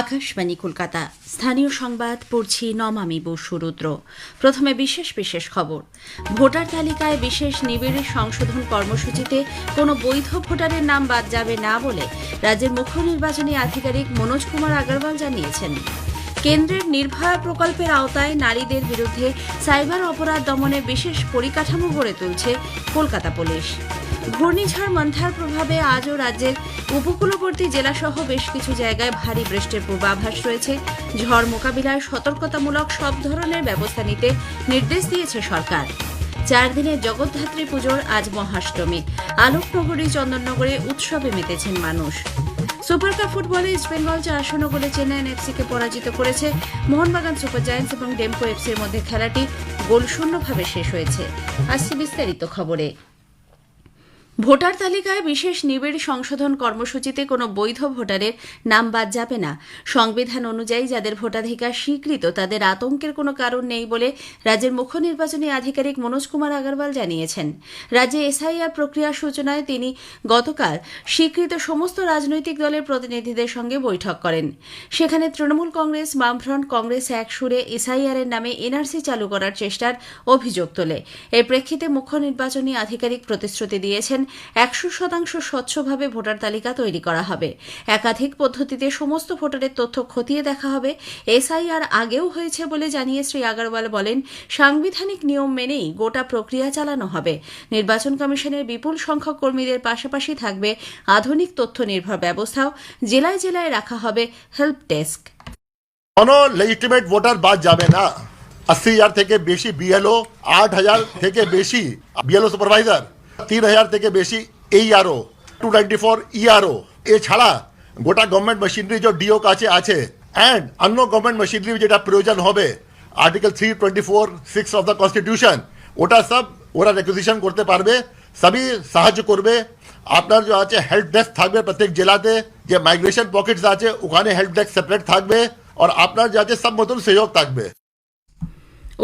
আকাশবাণী কলকাতা। স্থানীয় সংবাদ, পড়ছি নমামি বসু রুদ্র। প্রথমে বিশেষ বিশেষ খবর। ভোটার তালিকায় বিশেষ নিবিড় সংশোধন কর্মসূচিতে কোনো বৈধ ভোটারের নাম বাদ যাবে না বলে রাজ্যের মুখ্য নির্বাচনী আধিকারিক মনোজ কুমার আগরওয়াল জানিয়েছেন। কেন্দ্রের নির্ভয়া প্রকল্পের আওতায় নারীদের বিরুদ্ধে সাইবার অপরাধ দমনে বিশেষ পরিকাঠামো গড়ে তুলছে কলকাতা পুলিশ। ঘূর্ণিঝড় মন্থার প্রভাবে আজও রাজ্যের উপকূলবর্তী জেলাসহ বেশ কিছু জায়গায় ভারী বৃষ্টির পূর্বাভাস রয়েছে। ঝড় মোকাবিলায় সতর্কতামূলক সব ধরনের ব্যবস্থা নিতে নির্দেশ দিয়েছে সরকার। চার দিনের জগদ্ধাত্রী পুজোর আজ মহাষ্টমী। আলোকনগরী চন্দননগরে উৎসবে মেতেছেন মানুষ। সুপার কাপ ফুটবলে ইস্টবেঙ্গল চার শূন্য গোলে চেন্নাইন এফসিকে পরাজিত করেছে মোহনবাগান সুপার জায়ান্টস এবং ডেমকো এফসির মধ্যে খেলাটি গোল শূন্যভাবে শেষ হয়েছে। আসছে বিস্তারিত খবরে। ভোটার তালিকায় বিশেষ নিবিড় সংশোধন কর্মসূচিতে কোনো বৈধ ভোটারের নাম বাদ যাবে না। সংবিধান অনুযায়ী যাদের ভোটাধিকার স্বীকৃত, তাদের আতঙ্কের কোনো কারণ নেই বলে রাজ্যের মুখ্য নির্বাচনী আধিকারিক মনোজ কুমার আগরওয়াল জানিয়েছেন। রাজ্যে এসআইআর প্রক্রিয়ার সূচনায় তিনি গতকাল স্বীকৃত সমস্ত রাজনৈতিক দলের প্রতিনিধিদের সঙ্গে বৈঠক করেন। সেখানে তৃণমূল কংগ্রেস, বামফ্রন্ট কংগ্রেস এক সুরে এসআইআর এর নামে এনআরসি চালু করার চেষ্টার অভিযোগ তোলে। এর প্রেক্ষিতে মুখ্য নির্বাচনী আধিকারিক প্রতিশ্রুতি দিয়েছেন একশো শতাংশ স্বচ্ছভাবে ভোটার তালিকা তৈরি করা হবে। একাধিক পদ্ধতিতে সমস্ত ভোটারের তথ্য খতিয়ে দেখা হবে। এসআইআর আগেও হয়েছে বলে জানিয়ে শ্রী আগরওয়াল বলেন, সাংবিধানিক নিয়ম মেনেই গোটা প্রক্রিয়া চালানো হবে। নির্বাচন কমিশনের বিপুল সংখ্যক কর্মীদের পাশাপাশি থাকবে আধুনিক তথ্য নির্ভর ব্যবস্থাও। জেলায় জেলায় রাখা হবে হেল্প ডেস্ক। কোনো লেজিটিমেট ভোটার বাদ যাবে না। আশি হাজার থেকে বেশি বিএলও আট হাজার থেকে বেশি বিএলও সুপারভাইজার তিন হাজার থেকে বেশি AERO two ninety four ERO এছাড়া গোটা গভর্নমেন্ট মেশিনারি যে ডিও কাছে আছে অ্যান্ড অন্য গভর্নমেন্ট মেশিনারি যেটা প্রয়োজন হবে article three twenty four six of the constitution ওটা সব ওরা রেকুজিশন করতে পারবে, সবই সাহায্য করবে। আপনার যে আছে হেল্প ডেস্ক থাকবে প্রত্যেক জেলাতে, যে মাইগ্রেশন পকেটস আছে, ওখানে হেল্প ডেস্ক সেপারেট থাকবে, আর আপনার যে আছে সব মতন সহযোগ থাকবে।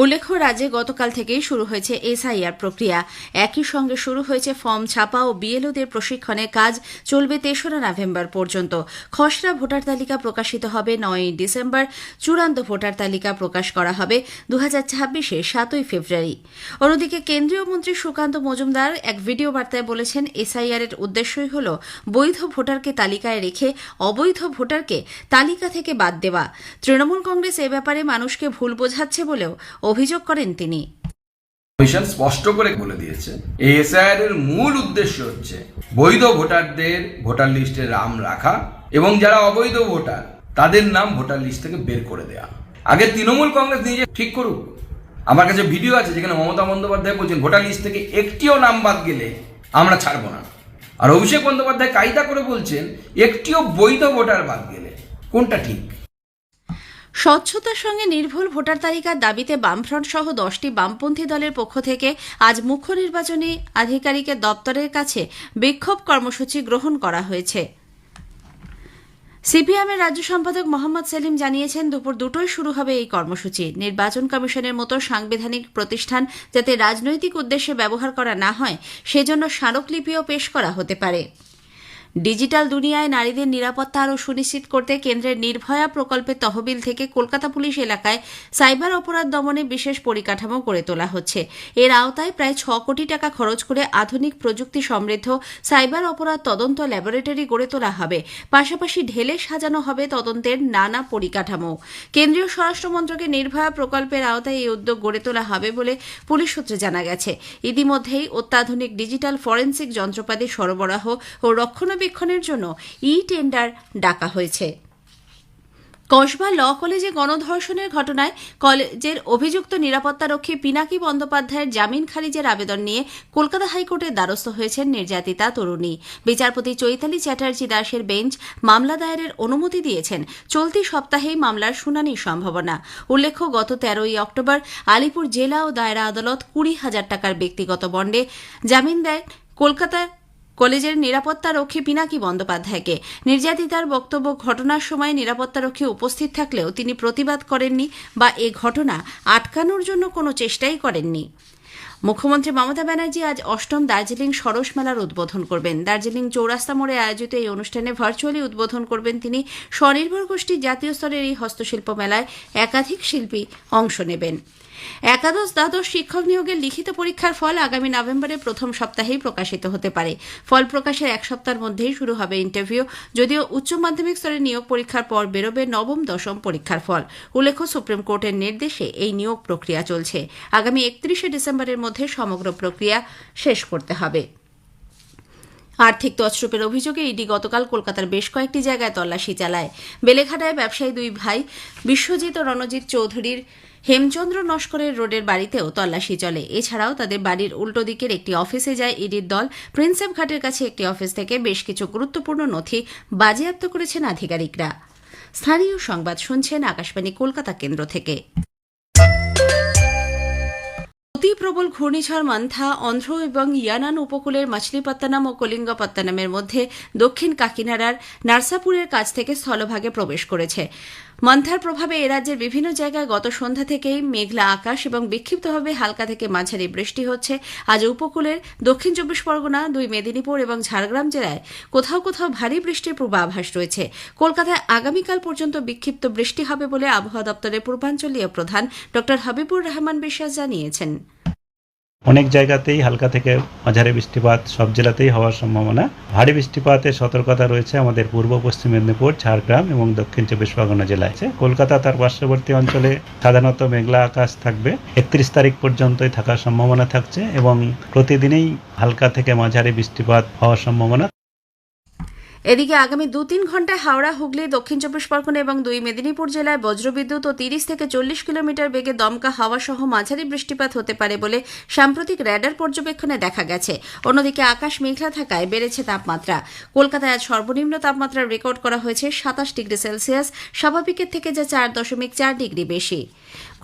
উল্লেখ্য, রাজ্যে গতকাল থেকেই শুরু হয়েছে এসআইআর প্রক্রিয়া। একই সঙ্গে শুরু হয়েছে ফর্ম ছাপা ও বিএলওদের প্রশিক্ষণের কাজ চলবে তেসরা নভেম্বর পর্যন্ত। খসড়া ভোটার তালিকা প্রকাশিত হবে নয়ই ডিসেম্বর। চূড়ান্ত ভোটার তালিকা প্রকাশ করা হবে দু হাজার ছাব্বিশে, সাতই ফেব্রুয়ারি। অন্যদিকে কেন্দ্রীয় মন্ত্রী সুকান্ত মজুমদার এক ভিডিও বার্তায় বলেছেন, এসআইআর এর উদ্দেশ্যই হল বৈধ ভোটারকে তালিকায় রেখে অবৈধ ভোটারকে তালিকা থেকে বাদ দেওয়া। তৃণমূল কংগ্রেস এ ব্যাপারে মানুষকে ভুল বোঝাচ্ছে বলেও অভিযোগ করেন তিনি। কমিশন স্পষ্ট করে বলে দিয়েছে এসআইআর এর মূল উদ্দেশ্য হচ্ছে বৈধ ভোটারদের ভোটার লিস্টে নাম রাখা এবং যারা অবৈধ ভোটার, তাদের নাম ভোটার লিস্ট থেকে বের করে দেওয়া আগে তৃণমূল কংগ্রেস নিজে ঠিক করুক। আমার কাছে ভিডিও আছে যেখানে মমতা বন্দ্যোপাধ্যায় বলছেন, ভোটার লিস্ট থেকে একটিও নাম বাদ গেলে আমরা ছাড়বো না। আর অভিষেক বন্দ্যোপাধ্যায় কায়দা করে বলছেন, একটিও বৈধ ভোটার বাদ গেলে কোনটা ঠিক? স্বচ্ছতার সঙ্গে নির্ভুল ভোটার তালিকার দাবিতে বামফ্রন্ট সহ দশটি বামপন্থী দলের পক্ষ থেকে আজ মুখ্য নির্বাচনী আধিকারিকের দপ্তরের কাছে বিক্ষোভ কর্মসূচি গ্রহণ করা হয়েছে। সিপিএমের রাজ্য সম্পাদক মোহাম্মদ সেলিম জানিয়েছেন, দুপুর দুটোয় শুরু হবে এই কর্মসূচি। নির্বাচন কমিশনের মতো সাংবিধানিক প্রতিষ্ঠান যাতে রাজনৈতিক উদ্দেশ্যে ব্যবহার করা না হয়, সেজন্য স্মারকলিপিও পেশ করা হতে পারে। ডিজিটাল দুনিয়ায় নারীদের নিরাপত্তা আরও সুনিশ্চিত করতে কেন্দ্রের নির্ভয়া প্রকল্পের তহবিল থেকে কলকাতা পুলিশ এলাকায় সাইবার অপরাধ দমনে বিশেষ পরিকাঠামো গড়ে তোলা হচ্ছে। এর আওতায় প্রায় ছ কোটি টাকা খরচ করে আধুনিক প্রযুক্তি সমৃদ্ধ সাইবার অপরাধ তদন্ত ল্যাবরেটরি গড়ে তোলা হবে। পাশাপাশি ঢেলে সাজানো হবে তদন্তের নানা পরিকাঠামো। কেন্দ্রীয় স্বরাষ্ট্র মন্ত্রকের নির্ভয়া প্রকল্পের আওতায় এই উদ্যোগ গড়ে তোলা হবে বলে পুলিশ সূত্রে জানা গেছে। ইতিমধ্যেই অত্যাধুনিক ডিজিটাল ফরেন্সিক যন্ত্রপাতি সরবরাহ ও রক্ষণাবেক্ষণের জন্য ই টেন্ডার ডাকা হয়েছে। কসবা ল কলেজে গণধর্ষণের ঘটনায় কলেজের অভিযুক্ত নিরাপত্তারক্ষী পিনাকি বন্দ্যোপাধ্যায়ের জামিন খারিজের আবেদন নিয়ে কলকাতা হাইকোর্টের দ্বারস্থ হয়েছেন নির্যাতিতা তরুণী। বিচারপতি চৈতালি চ্যাটার্জি দাসের বেঞ্চ মামলা দায়েরের অনুমতি দিয়েছেন। চলতি সপ্তাহেই মামলার শুনানির সম্ভাবনা। উল্লেখ্য, গত তেরোই অক্টোবর আলিপুর জেলা ও দায়রা আদালত কুড়ি হাজার টাকার ব্যক্তিগত বন্ডে জামিন দেয় কলকাতা কলেজের নিরাপত্তারক্ষী পিনাকি বন্দ্যোপাধ্যায়কে। নির্যাতিতার বক্তব্য ঘটনার সময় নিরাপত্তারক্ষী উপস্থিত থাকলেও তিনি প্রতিবাদ করেননি বা এ ঘটনা আটকানোর জন্য কোনো চেষ্টাই করেননি। মুখ্যমন্ত্রী মমতা ব্যানার্জি আজ অষ্টম দার্জিলিং সরস মেলার উদ্বোধন করবেন। দার্জিলিং চৌরাস্তা মোড়ে আয়োজিত এই অনুষ্ঠানে ভার্চুয়ালি উদ্বোধন করবেন তিনি। স্বনির্ভর গোষ্ঠীর জাতীয় স্তরের এই হস্তশিল্প মেলায় একাধিক শিল্পী অংশ নেবেন। একাদশ দ্বাদশ শিক্ষক নিয়োগের লিখিত পরীক্ষার ফল আগামী নভেম্বরের প্রথম সপ্তাহেই প্রকাশিত হতে পারে। ফল প্রকাশের এক সপ্তাহের মধ্যেই শুরু হবে ইন্টারভিউ যদিও উচ্চ মাধ্যমিক স্তরের নিয়োগ পরীক্ষার পর বেরোবে নবম, দশম পরীক্ষার ফল। উল্লেখ্য, সুপ্রিম কোর্টের নির্দেশে এই নিয়োগ প্রক্রিয়া চলছে। আগামী একত্রিশে ডিসেম্বরের মধ্যে সমগ্র প্রক্রিয়া শেষ করতে হবে। আর্থিক তছরূপের অভিযোগে ইডি গতকাল কলকাতার বেশ কয়েকটি জায়গায় তল্লাশি চালায়। বেলেঘাটায় ব্যবসায়ী দুই ভাই বিশ্বজিৎ ও রণজিৎ চৌধুরীর হেমচন্দ্র নস্করের রোডের বাড়িতেও তল্লাশি চলে। এছাড়াও তাদের বাড়ির উল্টো দিকের একটি অফিসে যায় ইডির দল। প্রিন্সেপ ঘাটের কাছে একটি অফিস থেকে বেশ কিছু গুরুত্বপূর্ণ নথি বাজেয়াপ্ত করেছেন আধিকারিকরা। স্থানীয় সংবাদ শুনছেন আকাশবাণী কলকাতা কেন্দ্র থেকে। প্রবল ঘূর্ণিঝড় মান্থা অন্ধ্র এবং ইয়ানান উপকূলের মাছলিপত্তনম ও কলিঙ্গপত্তনমের মধ্যে দক্ষিণ কাকিনাড়ার নার্সাপুরের কাছ থেকে স্থলভাগে প্রবেশ করেছে। মান্থার প্রভাবে এ রাজ্যের বিভিন্ন জায়গায় গত সন্ধ্যা থেকেই মেঘলা আকাশ এবং বিক্ষিপ্তভাবে হালকা থেকে মাঝারি বৃষ্টি হচ্ছে। আজ উপকূলের দক্ষিণ চব্বিশ পরগনা, দুই মেদিনীপুর এবং ঝাড়গ্রাম জেলায় কোথাও কোথাও ভারী বৃষ্টির পূর্বাভাস রয়েছে। কলকাতায় আগামীকাল পর্যন্ত বিক্ষিপ্ত বৃষ্টি হবে বলে আবহাওয়া দপ্তরের পূর্বাঞ্চলীয় প্রধান ড হাবিবুর রহমান বিশ্বাস জানিয়েছেন। অনেক জায়গাতেই হালকা থেকে মাঝারি বৃষ্টিপাত, সব জেলাতেই হওয়ার সম্ভাবনা ভারী বৃষ্টিপাতের সতর্কতা রয়েছে আমাদের পূর্ব, পশ্চিম মেদিনীপুর, ঝাড়গ্রাম এবং দক্ষিণ চব্বিশ পরগনা জেলায়। কলকাতা তার পার্শ্ববর্তী অঞ্চলে সাধারণত মেঘলা আকাশ থাকবে একত্রিশ তারিখ পর্যন্তই থাকার সম্ভাবনা থাকছে এবং প্রতিদিনেই হালকা থেকে মাঝারি বৃষ্টিপাত হওয়ার সম্ভাবনা এদিকে আগামী দু তিন ঘন্টায় হাওড়া, হুগলি, দক্ষিণ চব্বিশ পরগনা এবং দুই মেদিনীপুর জেলায় বজ্রবিদ্যুৎ ও তিরিশ থেকে চল্লিশ কিলোমিটার বেগে দমকা হাওয়া সহ মাঝারি বৃষ্টিপাত হতে পারে বলে সাম্প্রতিক র্যাডার পর্যবেক্ষণে দেখা গেছে। অন্যদিকে আকাশ মেঘলা থাকায় বেড়েছে তাপমাত্রা। কলকাতায় আজ সর্বনিম্ন তাপমাত্রা রেকর্ড করা হয়েছে সাতাশ ডিগ্রি সেলসিয়াস, স্বাভাবিকের থেকে যা চার দশমিক চার ডিগ্রি বেশি।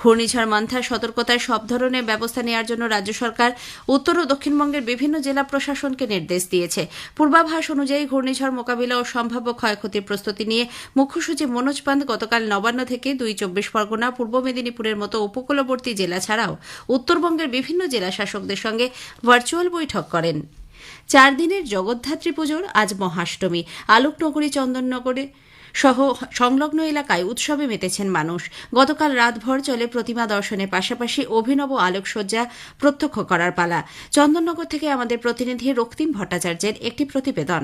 ঘূর্ণিঝড় মান্থার সতর্কতায় সব ধরনের ব্যবস্থা নেওয়ার জন্য রাজ্য সরকার উত্তর ও দক্ষিণবঙ্গের বিভিন্ন জেলা প্রশাসনকে নির্দেশ দিয়েছে। পূর্বাভাস অনুযায়ী ঘূর্ণিঝড় মোকাবিলা ও সম্ভাব্য ক্ষয়ক্ষতির প্রস্তুতি নিয়ে মুখ্য সচিব মনোজ পান্ত গতকাল নবান্ন থেকে দুই চব্বিশ পরগনা, পূর্ব মেদিনীপুরের মতো উপকূলবর্তী জেলা ছাড়াও উত্তরবঙ্গের বিভিন্ন জেলা শাসকদের সঙ্গে ভার্চুয়াল বৈঠক করেন। চার দিনের জগদ্ধাত্রী পুজোর আজ মহাষ্টমী। আলোকনগরী, চন্দননগরে সহ সংলগ্ন এলাকায় উৎসবে মেতেছেন মানুষ। গতকাল রাতভর চলে প্রতিমা দর্শনের পাশাপাশি অভিনব আলোকসজ্জা প্রত্যক্ষ করার পালা। চন্দননগর থেকে আমাদের প্রতিনিধি রক্তিম ভট্টাচার্যের একটি প্রতিবেদন।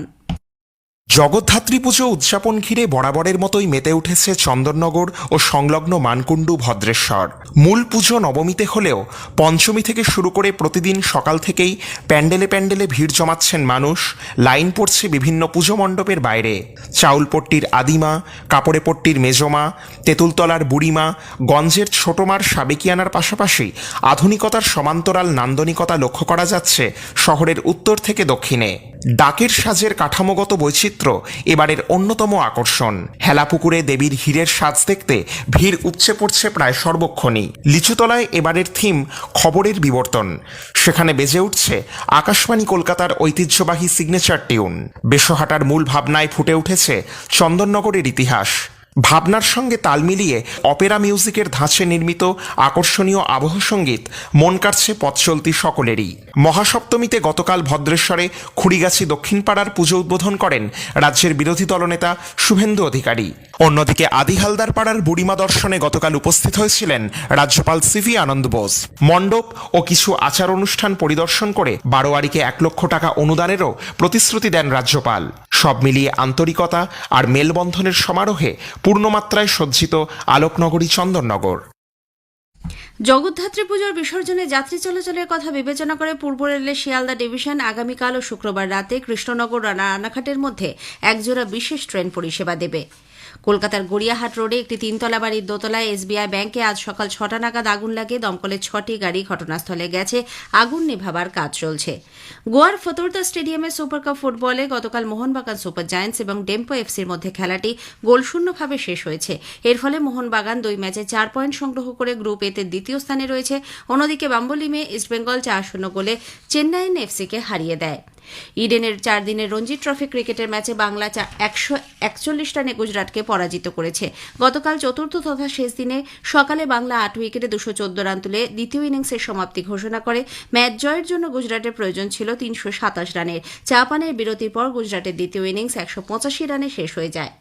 জগদ্ধাত্রী পুজো উদযাপন ঘিরে বরাবরের মতোই মেতে উঠেছে চন্দননগর ও সংলগ্ন মানকুণ্ডু ভদ্রেশ্বর। মূল পুজো নবমীতে হলেও পঞ্চমী থেকে শুরু করে প্রতিদিন সকাল থেকেই প্যান্ডেলে প্যান্ডেলে ভিড় জমাচ্ছেন মানুষ, লাইন পড়ছে বিভিন্ন পুজো মণ্ডপের বাইরে। চাউলপট্টির আদিমা কাপড়ে পট্টির মেজমা, তেঁতুলতলার বুড়িমা, গঞ্জের ছোটমার সাবেকিয়ানার পাশাপাশি আধুনিকতার সমান্তরাল নান্দনিকতা লক্ষ্য করা যাচ্ছে শহরের উত্তর থেকে দক্ষিণে। ডাকের সাজের কাঠামোগত বৈচিত্র্য এবারের অন্যতম আকর্ষণ। হেলাপুকুরে দেবীর হীরের সাজ দেখতে ভিড় উপচে পড়ছে প্রায় সর্বক্ষণই। লিচুতলায় এবারের থিম খবরের বিবর্তন। সেখানে বেজে উঠছে আকাশবাণী কলকাতার ঐতিহ্যবাহী সিগনেচার টিউন বেশহাটার মূল ভাবনায় ফুটে উঠেছে চন্দননগরের ইতিহাস। ভাবনার সঙ্গে তাল মিলিয়ে অপেরা মিউজিকের ধাঁচে নির্মিত আকর্ষণীয় আবহ সংগীত মন কাটছে পথ চলতি সকলেরই। মহাসপ্তমীতে গতকাল ভদ্রেশ্বরে খুড়িগাছি দক্ষিণপাড়ার পুজো উদ্বোধন করেন রাজ্যের বিরোধী দলনেতা শুভেন্দু অধিকারী। অন্যদিকে আদি হালদার পাড়ার বুড়িমা দর্শনে গতকাল উপস্থিত হয়েছিলেন রাজ্যপাল সিভি আনন্দ বোস। মণ্ডপ ও কিছু আচার অনুষ্ঠান পরিদর্শন করে বারোয়ারিকে এক লক্ষ টাকা অনুদানেরও প্রতিশ্রুতি দেন রাজ্যপাল। সব মিলিয়ে আন্তরিকতা আর মেলবন্ধনের সমারোহে পূর্ণমাত্রায় সজ্জিত আলোকনগরী চন্দননগর। জগদ্ধাত্রী পুজোর বিসর্জনে যাত্রী চলাচলের কথা বিবেচনা করে পূর্ব রেলের শিয়ালদা ডিভিশন আগামীকাল ও শুক্রবার রাতে কৃষ্ণনগর রানা রানাঘাটের মধ্যে একজোড়া বিশেষ ট্রেন পরিষেবা দেবে। কলকাতার গড়িয়াহাট রোডে একটি তিনতলা বাড়ির দোতলায় এসবিআই ব্যাংকে আজ সকাল ছটা নাগাদ আগুন লাগে। দমকলের ছটি গাড়ি ঘটনাস্থলে গেছে। আগুন নেভাবার কাজ চলছে। গোয়ার ফতোরদা স্টেডিয়ামে সুপার কাপ ফুটবলে গতকাল মোহনবাগান সুপার জায়ান্টস এবং ডেম্পো এফসির মধ্যে খেলাটি গোলশূন্যভাবে শেষ হয়েছে। এর ফলে মোহনবাগান দুই ম্যাচে চার পয়েন্ট সংগ্রহ করে গ্রুপ এতে দ্বিতীয় স্থানে রয়েছে। অন্যদিকে বাম্বলিমে ইস্টবেঙ্গল চার শূন্য গোলে চেন্নাইন এফসিকে হারিয়ে দেয়। ইডেনের চার দিনের রঞ্জি ট্রফি ক্রিকেটের ম্যাচে বাংলা একশো একচল্লিশ রানে গুজরাটকে পরাজিত করেছে। গতকাল চতুর্থ তথা শেষ দিনে সকালে বাংলা আট উইকেটে দুশো চোদ্দ রান তুলে দ্বিতীয় ইনিংসের সমাপ্তি ঘোষণা করে। ম্যাচ জয়ের জন্য গুজরাটের প্রয়োজন ছিল তিনশো সাতাশ রানের। চাপানের বিরতির পর গুজরাটের দ্বিতীয় ইনিংস একশো পঁচাশি রানে শেষ হয়ে যায়।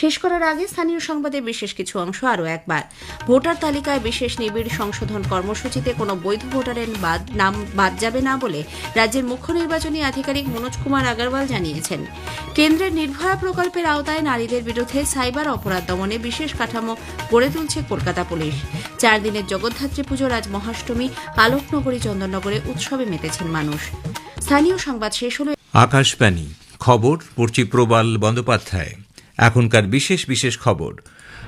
শেষ করার আগে স্থানীয় সংবাদের বিশেষ কিছু অংশ আরও একবার। ভোটার তালিকায় বিশেষ নিবিড় সংশোধন কর্মসূচিতে কোনো বৈধ ভোটারের নাম বাদ যাবে না বলে রাজ্যের মুখ্য নির্বাচনী আধিকারিক মনোজ কুমার আগরওয়াল জানিয়েছেন, কেন্দ্রের নির্ভয়া প্রকল্পের আওতায় নারীদের বিরুদ্ধে সাইবার অপরাধ দমনে বিশেষ কাঠামো গড়ে তুলছে কলকাতা পুলিশ। চার দিনের জগদ্ধাত্রী পুজোর আজ মহাষ্টমী আলোকনগরী চন্দননগরে উৎসবে মেতেছেন মানুষ। স্থানীয় সংবাদ শেষ হল। আকাশবাণী, খবর পড়ছি প্রবাল বন্দ্যোপাধ্যায়। এখনকার বিশেষ বিশেষ খবর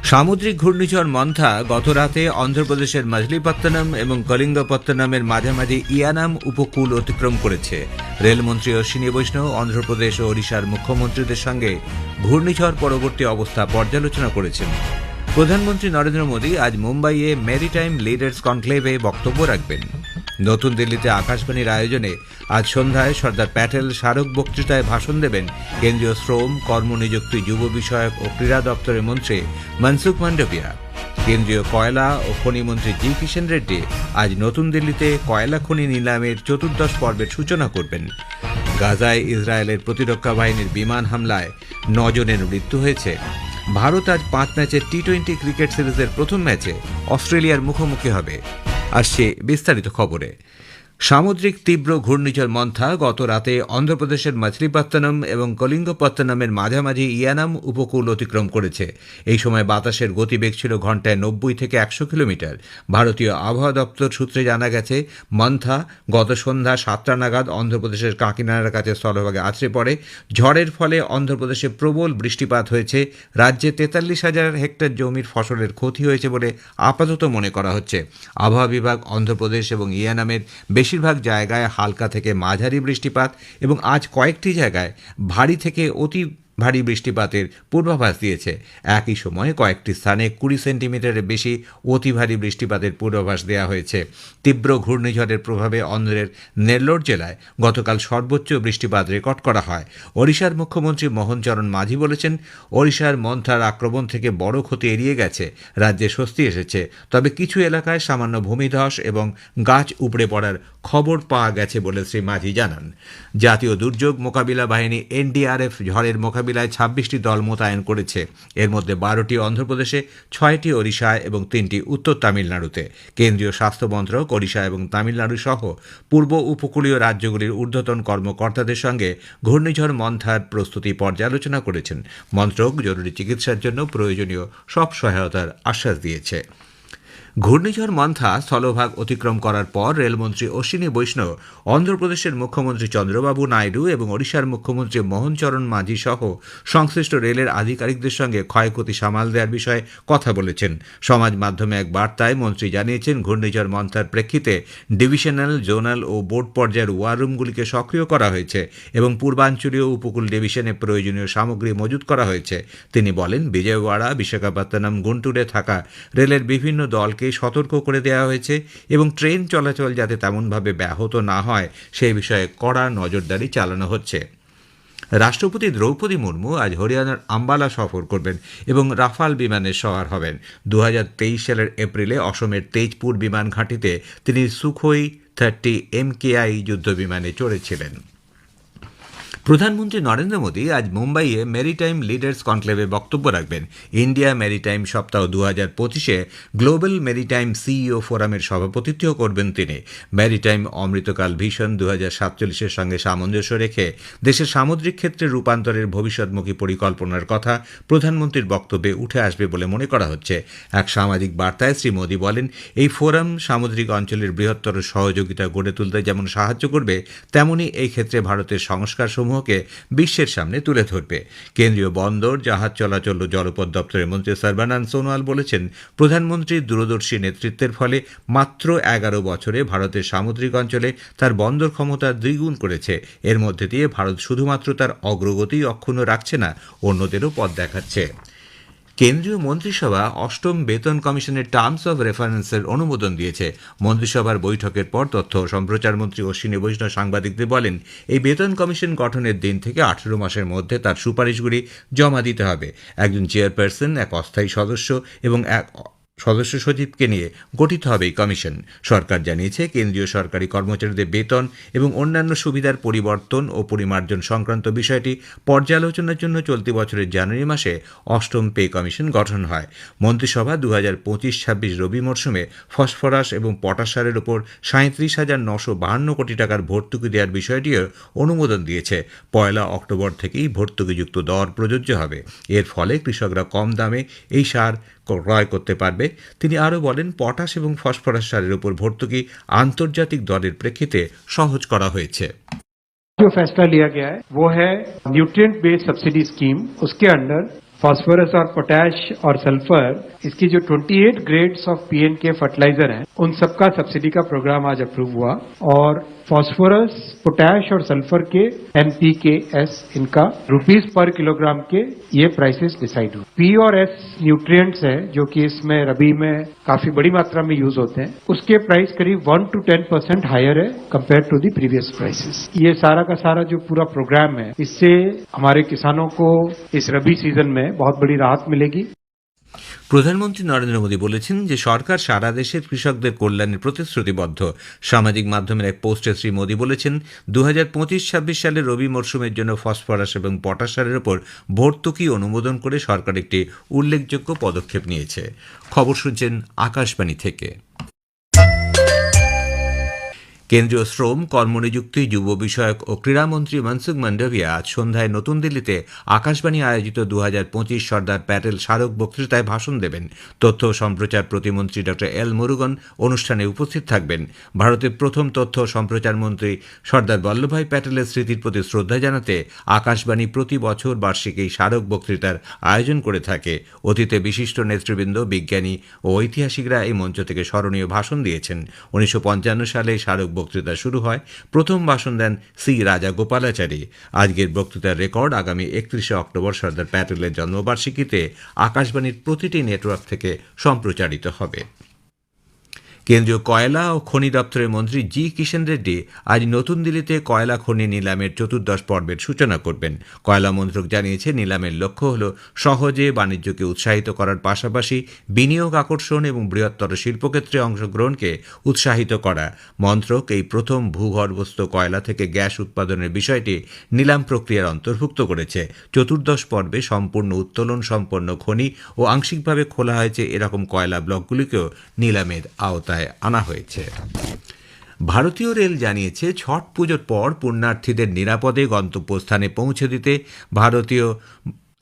সামুদ্রিক ঘূর্ণিঝড় মন্থা গতরাতে অন্ধ্রপ্রদেশের মজলিপত্তনম এবং কলিঙ্গপত্তনমের মাঝামাঝি ইয়ানাম উপকূল অতিক্রম করেছে। রেলমন্ত্রী অশ্বিনী বৈষ্ণব অন্ধ্রপ্রদেশ ও ওড়িশার মুখ্যমন্ত্রীদের সঙ্গে ঘূর্ণিঝড় পরবর্তী অবস্থা পর্যালোচনা করেছেন। প্রধানমন্ত্রী নরেন্দ্র মোদী আজ মুম্বাইয়ে মেরিটাইম লিডার্স কনক্লেভে বক্তব্য রাখবেন। নতুন দিল্লিতে আকাশবাণীর আয়োজনে আজ সন্ধ্যায় সর্দার প্যাটেল স্মারক বক্তৃতায় ভাষণ দেবেন কেন্দ্রীয় শ্রম, কর্মনিযুক্তি, যুব বিষয়ক ও ক্রীড়া দপ্তরের মন্ত্রী মনসুখ মান্ডবিয়া কেন্দ্রীয় কয়লা ও খনি মন্ত্রী জি কিষেন রেড্ডি আজ নতুন দিল্লিতে কয়লা খনি নিলামের চতুর্দশ পর্বের সূচনা করবেন। গাজায় ইসরায়েলের প্রতিরক্ষা বাহিনীর বিমান হামলায় নজনের মৃত্যু হয়েছে। ভারত আজ পাঁচ ম্যাচের টি টোয়েন্টি ক্রিকেট সিরিজের প্রথম ম্যাচে অস্ট্রেলিয়ার মুখোমুখি হবে। আসছে বিস্তারিত খবরে। সামুদ্রিক তীব্র ঘূর্ণিঝড় মন্থা গত রাতে অন্ধ্রপ্রদেশের মাছলিপত্তনম এবং কলিঙ্গপত্তনমের মাঝামাঝি ইয়ানাম উপকূল অতিক্রম করেছে। এই সময় বাতাসের গতিবেগ ছিল ঘন্টায় নব্বই থেকে একশো কিলোমিটার। ভারতীয় আবহাওয়া দপ্তর সূত্রে জানা গেছে, মন্থা গত সন্ধ্যা সাতটা নাগাদ অন্ধ্রপ্রদেশের কাকিনাড়ার কাছে স্থলভাগে আছড়ে পড়ে। ঝড়ের ফলে অন্ধ্রপ্রদেশে প্রবল বৃষ্টিপাত হয়েছে। রাজ্যে তেতাল্লিশ হাজার হেক্টর জমির ফসলের ক্ষতি হয়েছে বলে আপাতত মনে করা হচ্ছে। আবহাওয়া বিভাগ অন্ধ্রপ্রদেশ এবং ইয়ানামের বেশিরভাগ জায়গায় হালকা থেকে মাঝারি বৃষ্টিপাত এবং আজ কয়েকটি জায়গায় ভারী থেকে অতি ভারী বৃষ্টিপাতের পূর্বাভাস দিয়েছে। একই সময়ে কয়েকটি স্থানে কুড়ি সেন্টিমিটারের বেশি অতি ভারী বৃষ্টিপাতের পূর্বাভাস দেওয়া হয়েছে। তীব্র ঘূর্ণিঝড়ের প্রভাবে অন্ধ্রের নেল্লোর জেলায় গতকাল সর্বোচ্চ বৃষ্টিপাত রেকর্ড করা হয়। ওড়িশার মুখ্যমন্ত্রী মোহনচরণ মাঝি বলেছেন, ওড়িশার মন্থার আক্রমণ থেকে বড় ক্ষতি এড়িয়ে গেছে, রাজ্যে স্বস্তি এসেছে। তবে কিছু এলাকায় সামান্য ভূমিধস এবং গাছ উপড়ে পড়ার খবর পাওয়া গেছে বলে শ্রী মাঝি জানান। জাতীয় দুর্যোগ মোকাবিলা বাহিনী এনডিআরএফ ঝড়ের মোকাবিলায় ছাব্বিশটি দল মোতায়েন করেছে। এর মধ্যে বারোটি অন্ধ্রপ্রদেশে, ছয়টি ওড়িশায় এবং তিনটি উত্তর তামিলনাড়ুতে। কেন্দ্রীয় স্বাস্থ্য মন্ত্রক, ওড়িশা এবং তামিলনাড়ু সহ পূর্ব উপকূলীয় রাজ্যগুলির ঊর্ধ্বতন কর্মকর্তাদের সঙ্গে ঘূর্ণিঝড় মন্থার প্রস্তুতি পর্যালোচনা করেছেন। মন্ত্রক জরুরি চিকিৎসার জন্য প্রয়োজনীয় সব সহায়তার আশ্বাস দিয়েছে। ঘূর্ণিঝড় মন্থা স্থলভাগ অতিক্রম করার পর রেলমন্ত্রী অশ্বিনী বৈষ্ণব, অন্ধ্রপ্রদেশের মুখ্যমন্ত্রী চন্দ্রবাবু নাইডু এবং ওড়িশার মুখ্যমন্ত্রী মোহনচরণ মাঝি সহ সংশ্লিষ্ট রেলের আধিকারিকদের সঙ্গে ক্ষয়ক্ষতি সামাল দেওয়ার বিষয়ে কথা বলেছেন। সমাজ মাধ্যমে এক বার্তায় মন্ত্রী জানিয়েছেন, ঘূর্ণিঝড় মন্থার প্রেক্ষিতে ডিভিশনাল, জোনাল ও বোর্ড পর্যায়ের ওয়ার রুমগুলিকে সক্রিয় করা হয়েছে এবং পূর্বাঞ্চলীয় উপকূল ডিভিশনে প্রয়োজনীয় সামগ্রী মজুত করা হয়েছে। তিনি বলেন, বিজয়ওয়াড়া, বিশাখাপত্তনম, গুন্টুরে থাকা রেলের বিভিন্ন দলকে সতর্ক করে দেওয়া হয়েছে এবং ট্রেন চলাচল যাতে তেমনভাবে ব্যাহত না হয়, সেই বিষয়ে কড়া নজরদারি চালানো হচ্ছে। রাষ্ট্রপতি দ্রৌপদী মুর্মু আজ হরিয়ানার আম্বালা সফর করবেন এবং রাফাল বিমানে সওয়ার হবেন। দু হাজার তেইশ সালের এপ্রিলে অসমের তেজপুর বিমান ঘাঁটিতে তিনি সুখোই থার্টি এমকেআই যুদ্ধ বিমানে চড়েছিলেন। প্রধানমন্ত্রী নরেন্দ্র মোদী আজ মুম্বাইয়ে মেরিটাইম লিডার্স কনক্লেভে বক্তব্য রাখবেন। ইন্ডিয়া মেরিটাইম সপ্তাহ দু হাজার পঁচিশে গ্লোবাল মেরিটাইম সিইও ফোরামের সভাপতিত্ব করবেন তিনি। মেরিটাইম অমৃতকাল ভিশন দু হাজার সাতচল্লিশের সঙ্গে সামঞ্জস্য রেখে দেশের সামুদ্রিক ক্ষেত্রে রূপান্তরের ভবিষ্যৎমুখী পরিকল্পনার কথা প্রধানমন্ত্রীর বক্তব্যে উঠে আসবে বলে মনে করা হচ্ছে। এক সামাজিক বার্তায় শ্রী মোদী বলেন, এই ফোরাম সামুদ্রিক অঞ্চলের বৃহত্তর সহযোগিতা গড়ে তুলতে যেমন সাহায্য করবে, তেমনি এই ক্ষেত্রে ভারতের সংস্কার সমূহকে বিশ্বের সামনে তুলে ধরবে। কেন্দ্রীয় বন্দর, জাহাজ চলাচল ও জলপথ দপ্তরের মন্ত্রী সর্বানন্দ সোনোয়াল বলেছেন প্রধানমন্ত্রীর দূরদর্শী নেতৃত্বের ফলে মাত্র এগারো বছরে ভারতের সামুদ্রিক অঞ্চলে তার বন্দর ক্ষমতা দ্বিগুণ করেছে। এর মধ্যে দিয়ে ভারত শুধুমাত্র তার অগ্রগতি অক্ষুণ্ণ রাখছে না, অন্যদেরও পথ দেখাচ্ছে। কেন্দ্রীয় মন্ত্রিসভা অষ্টম বেতন কমিশনের টার্মস অব রেফারেন্সের অনুমোদন দিয়েছে। মন্ত্রিসভার বৈঠকের পর তথ্য সম্প্রচার মন্ত্রী অশ্বিনী বৈষ্ণব সাংবাদিকদের বলেন, এই বেতন কমিশন গঠনের দিন থেকে আঠেরো মাসের মধ্যে তার সুপারিশগুলি জমা দিতে হবে। একজন চেয়ারপারসন এক অস্থায়ী সদস্য এবং এক সদস্য সচিবকে নিয়ে গঠিত হবে এই কমিশন। সরকার জানিয়েছে, কেন্দ্রীয় সরকারি কর্মচারীদের বেতন এবং অন্যান্য সুবিধার পরিবর্তন ও পরিমার্জন সংক্রান্ত বিষয়টি পর্যালোচনার জন্য চলতি বছরের জানুয়ারি মাসে অষ্টম পে কমিশন গঠন হয়। মন্ত্রিসভা দু হাজার পঁচিশ ছাব্বিশ রবি মরশুমে ফসফরাস এবং পটাশ সারের উপর সাঁত্রিশ হাজার নশো বাহান্ন কোটি টাকার ভর্তুকি দেওয়ার বিষয়টিও অনুমোদন দিয়েছে। পয়লা অক্টোবর থেকেই ভর্তুকিযুক্ত দর প্রযোজ্য হবে। এর ফলে কৃষকরা কম দামে এই সার ক্রয় করতে পারবে তিনি আরও বলেন পটাশ এবং ফসফরাস সারের উপর ভর্তুকি আন্তর্জাতিক দরের প্রেক্ষিতে সহজ করা হয়েছে जो फैसला लिया गया है वो है न्यूट्रिएंट बेस्ड सब्सिडी स्कीम उसके अंडर फास्फोरस और पोटैश और सल्फर इसकी जो 28 grades of P N fertiliser हैं उन सबका सब्सिडी का प्रोग्राम आज अप्रूव हुआ और फास्फोरस पोटैश और सल्फ़र के एनपीके एस इनका रुपीस पर किलोग्राम के ये प्राइसेस डिसाइड हुए। पी और एस न्यूट्रिएंट्स है, जो कि इसमें रबी में काफ़ी बड़ी मात्रा में यूज़ होते हैं। उसके प्राइस करीब one two ten percent higher है compare to the previous prices ये सारा का सारा जो पूरा प्रोग्राम है, इससे हमारे किसानों को इस रबी सीज़न में बहुत बड़ी राहत मिलेगी। প্রধানমন্ত্রী নরেন্দ্র মোদী বলেছেন যে সরকার সারা দেশের কৃষকদের কল্যাণের প্রতিশ্রুতিবদ্ধ। সামাজিক মাধ্যমের এক পোস্টে শ্রী মোদী বলেছেন দু হাজার পঁচিশ ছাব্বিশ সালে রবি মরশুমের জন্য ফসফরাস এবং পটাশ সারের ওপর ভর্তুকি অনুমোদন করে সরকার একটি উল্লেখযোগ্য পদক্ষেপ নিয়েছে। খবর শুনছেন আকাশবাণী থেকে। কেন্দ্রীয় শ্রম, কর্মনিযুক্তি, যুব বিষয়ক ও ক্রীড়ামন্ত্রী মনসুখ মান্ডভিয়া আজ সন্ধ্যায় নতুন দিল্লিতে আকাশবাণী আয়োজিত দু হাজার পঁচিশ সর্দার প্যাটেল স্মারক বক্তৃতায় ভাষণ দেবেন। তথ্য ও সম্প্রচার প্রতিমন্ত্রী ডক্টর এল মুরুগন অনুষ্ঠানে উপস্থিত থাকবেন। ভারতের প্রথম তথ্য ও সম্প্রচার মন্ত্রী সর্দার বল্লভভাই প্যাটেলের স্মৃতির প্রতি শ্রদ্ধা জানাতে আকাশবাণী প্রতি বছর বার্ষিক এই স্মারক বক্তৃতার আয়োজন করে থাকে। অতীতে বিশিষ্ট নেতৃবৃন্দ, বিজ্ঞানী ও ঐতিহাসিকরা এই মঞ্চ থেকে স্মরণীয় ভাষণ দিয়েছেন। উনিশশো পঞ্চান্ন সালে স্মারক বক্তৃতা শুরু হয়। প্রথম ভাষণ দেন সি রাজা গোপালাচারী আজকের বক্তৃতার রেকর্ড আগামী একত্রিশে অক্টোবর সর্দার প্যাটেলের জন্মবার্ষিকীতে আকাশবাণীর প্রতিটি নেটওয়ার্ক থেকে সম্প্রচারিত হবে। কেন্দ্রীয় কয়লা ও খনি দপ্তরের মন্ত্রী জি কিষেন রেড্ডি আজ নতুন দিল্লিতে কয়লা খনি নিলামের চতুর্দশ পর্বের সূচনা করবেন। কয়লা মন্ত্রক জানিয়েছে, নিলামের লক্ষ্য হল সহজে বাণিজ্যকে উৎসাহিত করার পাশাপাশি বিনিয়োগ আকর্ষণ এবং বৃহত্তর শিল্পক্ষেত্রে অংশগ্রহণকে উৎসাহিত করা। মন্ত্রক এই প্রথম ভূগর্ভস্থ কয়লা থেকে গ্যাস উৎপাদনের বিষয়টি নিলাম প্রক্রিয়ার অন্তর্ভুক্ত করেছে। চতুর্দশ পর্বে সম্পূর্ণ উত্তোলন সম্পন্ন খনি ও আংশিকভাবে খোলা হয়েছে এরকম কয়লা ব্লকগুলিকেও নিলামের আওতায় আনা হয়েছে। ভারতীয় রেল জানিয়েছে ছট পুজোর পর পুণ্যার্থীদের নিরাপদে গন্তব্যস্থানে পৌঁছে দিতে ভারতীয়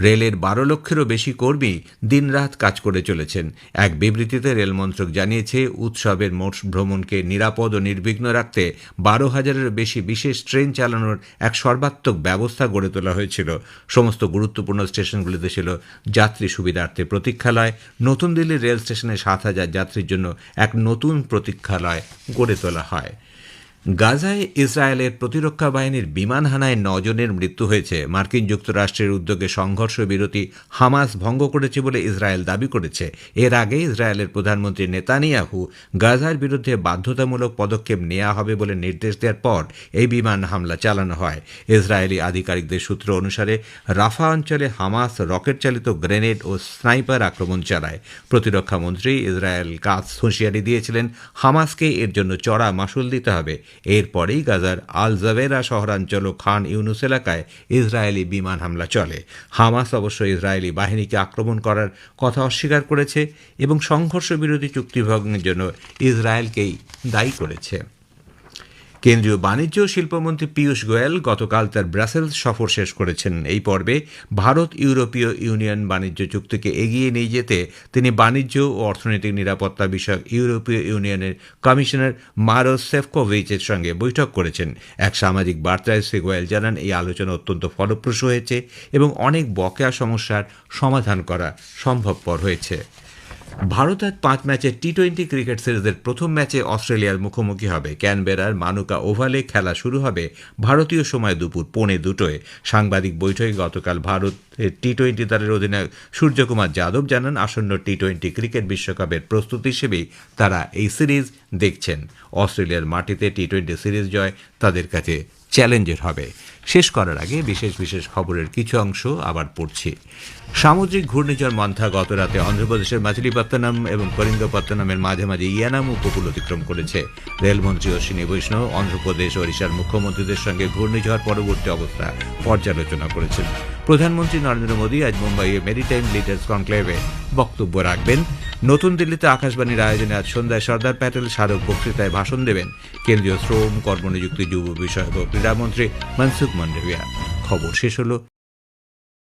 রেলের বারো লক্ষেরও বেশি কর্মী দিনরাত কাজ করে চলেছেন। এক বিবৃতিতে রেল মন্ত্রক জানিয়েছে, উৎসবের মোট ভ্রমণকে নিরাপদ ও নির্বিঘ্ন রাখতে বারো হাজারেরও বেশি বিশেষ ট্রেন চালানোর এক সর্বাত্মক ব্যবস্থা গড়ে তোলা হয়েছিল। সমস্ত গুরুত্বপূর্ণ স্টেশনগুলিতে ছিল যাত্রী সুবিধার্থে প্রতীক্ষালয়। নতুন দিল্লির রেল স্টেশনে সাত হাজার যাত্রীর জন্য এক নতুন প্রতীক্ষালয় গড়ে তোলা হয়। গাজায় ইসরায়েলের প্রতিরক্ষা বাহিনীর বিমান হানায় নজনের মৃত্যু হয়েছে। মার্কিন যুক্তরাষ্ট্রের উদ্যোগে সংঘর্ষ বিরতি হামাস ভঙ্গ করেছে বলে ইসরায়েল দাবি করেছে। এর আগে ইসরায়েলের প্রধানমন্ত্রী নেতানিয়াহু গাজার বিরুদ্ধে বাধ্যতামূলক পদক্ষেপ নেওয়া হবে বলে নির্দেশ দেওয়ার পর এই বিমান হামলা চালানো হয়। ইসরায়েলি আধিকারিকদের সূত্র অনুসারে রাফা অঞ্চলে হামাস রকেট চালিত গ্রেনেড ও স্নাইপার আক্রমণ চালায়। প্রতিরক্ষা মন্ত্রী ইসরায়েল কাজ হুঁশিয়ারি দিয়েছিলেন, হামাসকে এর জন্য চড়া মাসুল দিতে হবে। এরপরেই গাজার আল জাভেরা শহরাঞ্চল ও খান ইউনুস এলাকায় ইসরায়েলি বিমান হামলা চলে। হামাস অবশ্য ইসরায়েলি বাহিনীকে আক্রমণ করার কথা অস্বীকার করেছে এবং সংঘর্ষ বিরোধী চুক্তিভঙ্গের জন্য ইসরায়েলকেই দায়ী করেছে। কেন্দ্রীয় বাণিজ্য শিল্পমন্ত্রী পীয়ূষ গোয়েল গতকাল তার ব্রাসেলস সফর শেষ করেছেন। এই পর্বে ভারত ইউরোপীয় ইউনিয়ন বাণিজ্য চুক্তিকে এগিয়ে নিয়ে যেতে তিনি বাণিজ্য ও অর্থনৈতিক নিরাপত্তা বিষয়ক ইউরোপীয় ইউনিয়নের কমিশনার মারোস সেফকোভিচের সঙ্গে বৈঠক করেছেন। এক সামাজিক বার্তায় শ্রী গোয়েল জানান, এই আলোচনা অত্যন্ত ফলপ্রসূ হয়েছে এবং অনেক বকেয়া সমস্যার সমাধান করা সম্ভবপর হয়েছে। ভারত আজ পাঁচ ম্যাচের টি টোয়েন্টি ক্রিকেট সিরিজের প্রথম ম্যাচে অস্ট্রেলিয়ার মুখোমুখি হবে। ক্যানবেরার মানুকা ওভালে খেলা শুরু হবে ভারতীয় সময় দুপুর পৌনে দুটোয়। সাংবাদিক বৈঠকে গতকাল ভারতের টি টোয়েন্টি দলের অধিনায়ক সূর্যকুমার যাদব জানান, আসন্ন টি টোয়েন্টি ক্রিকেট বিশ্বকাপের প্রস্তুতি হিসেবেই তারা এই সিরিজ দেখছেন। অস্ট্রেলিয়ার মাটিতে টি টোয়েন্টি সিরিজ জয় তাদের কাছে চ্যালেঞ্জের হবে। শেষ করার আগে বিশেষ বিশেষ খবরের কিছু অংশ আবার পড়ছি। সামুদ্রিক ঘূর্ণিঝড় মন্থা গত রাতে অন্ধ্রপ্রদেশের মাছিলিপত্তনম এবং কলিঙ্গপত্তনমের মাঝামাঝি ইয়ানাম উপকূল অতিক্রম করেছে। রেলমন্ত্রী অশ্বিনী বৈষ্ণব অন্ধ্রপ্রদেশ ওড়িশার মুখ্যমন্ত্রীদের সঙ্গে ঘূর্ণিঝড় পরবর্তী অবস্থা পর্যালোচনা করেছেন। প্রধানমন্ত্রী নরেন্দ্র মোদী আজ মুম্বাইয়ে মেরিটাইম লিডার্স কনক্লেভে বক্তব্য রাখবেন। নতুন দিল্লিতে আকাশবাণীর আয়োজনে আজ সন্ধ্যায় সর্দার প্যাটেল স্মারক বক্তৃতায় ভাষণ দেবেন। কেন্দ্রীয় শ্রম, কর্মনিযুক্তি, যুব বিষয়ক ক্রীড়ামন্ত্রী মনসুখ মান্ডভিয়া। খবর শেষ হলো।